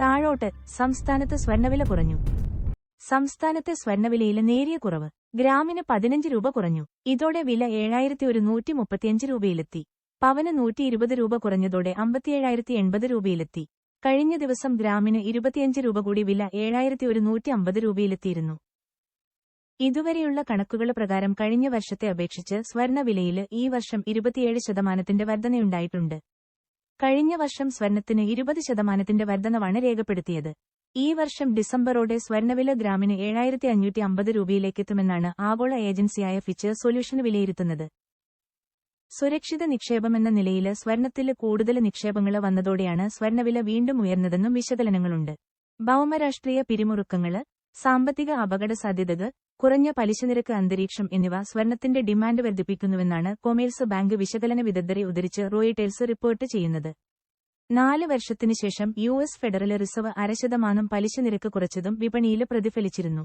താഴോട്ട് സംസ്ഥാനത്ത് സ്വർണവില കുറഞ്ഞു. സംസ്ഥാനത്തെ സ്വർണവിലയിൽ നേരിയ കുറവ് ഗ്രാമിന് പതിനഞ്ച് രൂപ കുറഞ്ഞു. ഇതോടെ വില ഏഴായിരത്തി ഒരു നൂറ്റി മുപ്പത്തിയഞ്ച് രൂപയിലെത്തി. പവന് നൂറ്റി ഇരുപത് രൂപ കുറഞ്ഞതോടെ അമ്പത്തിയേഴായിരത്തി എൺപത് രൂപയിലെത്തി. കഴിഞ്ഞ ദിവസം ഗ്രാമിന് ഇരുപത്തിയഞ്ച് രൂപ കൂടി വില ഏഴായിരത്തി ഒരു നൂറ്റി അമ്പത് രൂപയിലെത്തിയിരുന്നു. ഇതുവരെയുള്ള കണക്കുകൾ പ്രകാരം കഴിഞ്ഞ വർഷത്തെ അപേക്ഷിച്ച് സ്വർണവിലയിൽ ഈ വർഷം ഇരുപത്തിയേഴ് ശതമാനത്തിന്റെ വർധനയുണ്ടായിട്ടുണ്ട്. കഴിഞ്ഞ വർഷം സ്വർണത്തിന് ഇരുപത് ശതമാനത്തിന്റെ വർധനവാണ് രേഖപ്പെടുത്തിയത്. ഈ വർഷം ഡിസംബറോടെ സ്വർണവില ഗ്രാമിന് ഏഴായിരത്തി അഞ്ഞൂറ്റി അമ്പത് രൂപയിലേക്കെത്തുമെന്നാണ് ആഗോള ഏജൻസിയായ ഫിച്ച് സൊല്യൂഷൻ വിലയിരുത്തുന്നത്. സുരക്ഷിത നിക്ഷേപമെന്ന നിലയിൽ സ്വർണത്തിൽ കൂടുതൽ നിക്ഷേപങ്ങൾ വന്നതോടെയാണ് സ്വർണവില വീണ്ടും ഉയർന്നതെന്നും വിശകലനങ്ങളുണ്ട്. ഭൗമരാഷ്ട്രീയ പിരിമുറുക്കങ്ങൾ സാമ്പത്തിക അപകട സാധ്യതകൾ കുറഞ്ഞ പലിശനിരക്ക് അന്തരീക്ഷം എന്നിവ സ്വർണത്തിന്റെ ഡിമാൻഡ് വർദ്ധിപ്പിക്കുന്നുവെന്നാണ് കൊമേഴ്സ് ബാങ്ക് വിശകലന വിദഗ്ധരെ ഉദ്ധരിച്ച് റോയിട്ടേഴ്സ് റിപ്പോർട്ട് ചെയ്യുന്നത്. നാല് വർഷത്തിനുശേഷം യു എസ് ഫെഡറൽ റിസർവ് അരശതമാനം പലിശ നിരക്ക് കുറച്ചതും വിപണിയിൽ പ്രതിഫലിച്ചിരുന്നു.